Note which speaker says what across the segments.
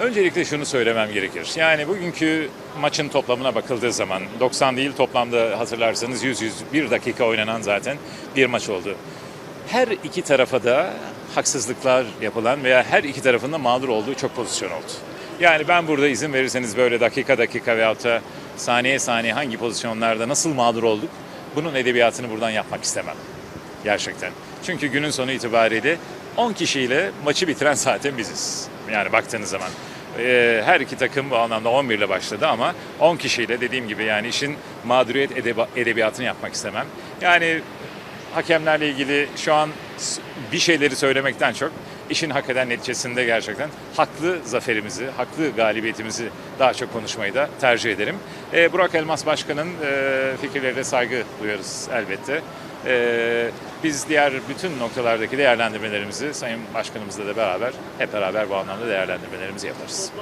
Speaker 1: Öncelikle şunu söylemem gerekir. Yani bugünkü maçın toplamına bakıldığı zaman 90 değil toplamda hatırlarsanız 100-101 dakika oynanan zaten bir maç oldu. Her iki tarafa da haksızlıklar yapılan veya her iki tarafın da mağdur olduğu çok pozisyon oldu. Yani ben burada izin verirseniz böyle dakika dakika veyahut da saniye saniye hangi pozisyonlarda nasıl mağdur olduk bunun edebiyatını buradan yapmak istemem. Gerçekten. Çünkü günün sonu itibariyle 10 kişiyle maçı bitiren zaten biziz. Yani baktığınız zaman. Ee, her iki takım bu anlamda 11 ile başladı ama 10 kişiyle dediğim gibi yani işin mağduriyet edebiyatını yapmak istemem. Yani hakemlerle ilgili şu an bir şeyleri söylemekten çok işin hak eden neticesinde gerçekten haklı zaferimizi, haklı galibiyetimizi daha çok konuşmayı da tercih ederim. Ee, Burak Elmas Başkan'ın e, fikirlerine saygı duyarız elbette. Ee, biz diğer bütün noktalardaki değerlendirmelerimizi Sayın Başkanımızla da beraber hep beraber bu anlamda değerlendirmelerimizi yaparız.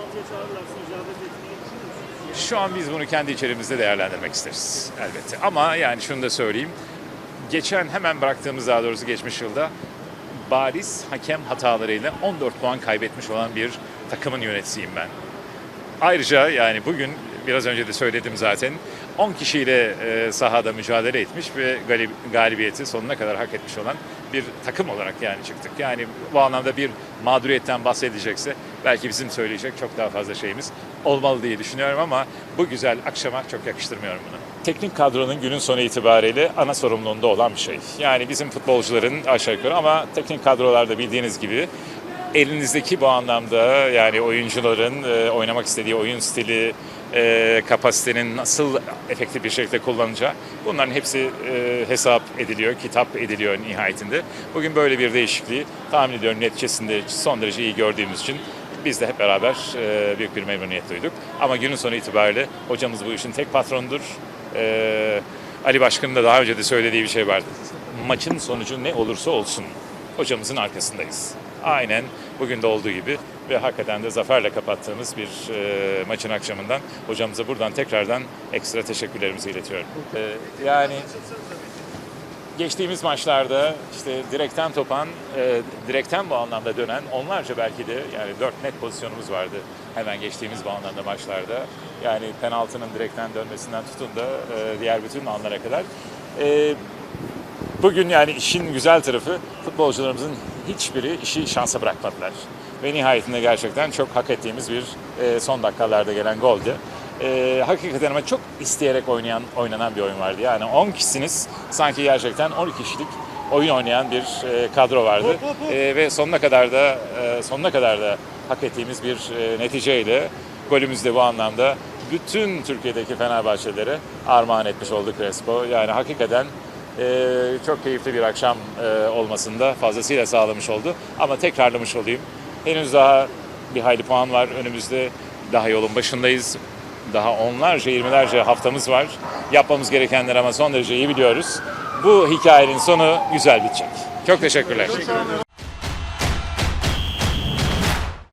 Speaker 1: Şu an biz bunu kendi içerimizde değerlendirmek isteriz elbette. Ama yani şunu da söyleyeyim. Geçen hemen bıraktığımız daha doğrusu geçmiş yılda bariz hakem hatalarıyla 14 puan kaybetmiş olan bir takımın yöneticisiyim ben. Ayrıca yani bugün biraz önce de söyledim zaten 10 kişiyle e, sahada mücadele etmiş ve galib- galibiyeti sonuna kadar hak etmiş olan bir takım olarak yani çıktık. Yani bu anlamda bir mağduriyetten bahsedecekse belki bizim söyleyecek çok daha fazla şeyimiz olmalı diye düşünüyorum ama bu güzel akşama çok yakıştırmıyorum bunu. Teknik kadronun günün sonu itibariyle ana sorumluluğunda olan bir şey. Yani bizim futbolcuların aşağı yukarı ama teknik kadrolarda bildiğiniz gibi elinizdeki bu anlamda yani oyuncuların e, oynamak istediği oyun stili, e, kapasitenin nasıl efektif bir şekilde kullanacağı bunların hepsi e, hesap ediliyor, kitap ediliyor nihayetinde. Bugün böyle bir değişikliği tahmin ediyorum neticesinde son derece iyi gördüğümüz için biz de hep beraber e, büyük bir memnuniyet duyduk. Ama günün sonu itibariyle hocamız bu işin tek patronudur. E, Ali Başkan'ın da daha önce de söylediği bir şey vardı. Maçın sonucu ne olursa olsun hocamızın arkasındayız. Aynen bugün de olduğu gibi ve hakikaten de zaferle kapattığımız bir e, maçın akşamından hocamıza buradan tekrardan ekstra teşekkürlerimizi iletiyorum. E, yani geçtiğimiz maçlarda işte direkten topan, e, direkten bu anlamda dönen onlarca belki de yani dört net pozisyonumuz vardı hemen geçtiğimiz bu anlamda maçlarda. Yani penaltının direkten dönmesinden tutun da e, diğer bütün anlara kadar. E, Bugün yani işin güzel tarafı futbolcularımızın hiçbiri işi şansa bırakmadılar. Ve nihayetinde gerçekten çok hak ettiğimiz bir e, son dakikalarda gelen goldü. E, hakikaten ama çok isteyerek oynayan oynanan bir oyun vardı. Yani 10 kişisiniz sanki gerçekten 12 kişilik oyun oynayan bir e, kadro vardı. E, ve sonuna kadar da e, sonuna kadar da hak ettiğimiz bir e, neticeyle golümüz de bu anlamda bütün Türkiye'deki Fenerbahçelere armağan etmiş olduk Crespo. Yani hakikaten çok keyifli bir akşam e, olmasında fazlasıyla sağlamış oldu. Ama tekrarlamış olayım. Henüz daha bir hayli puan var önümüzde. Daha yolun başındayız. Daha onlarca, yirmilerce haftamız var. Yapmamız gerekenler ama son derece iyi biliyoruz. Bu hikayenin sonu güzel bitecek. Çok teşekkürler.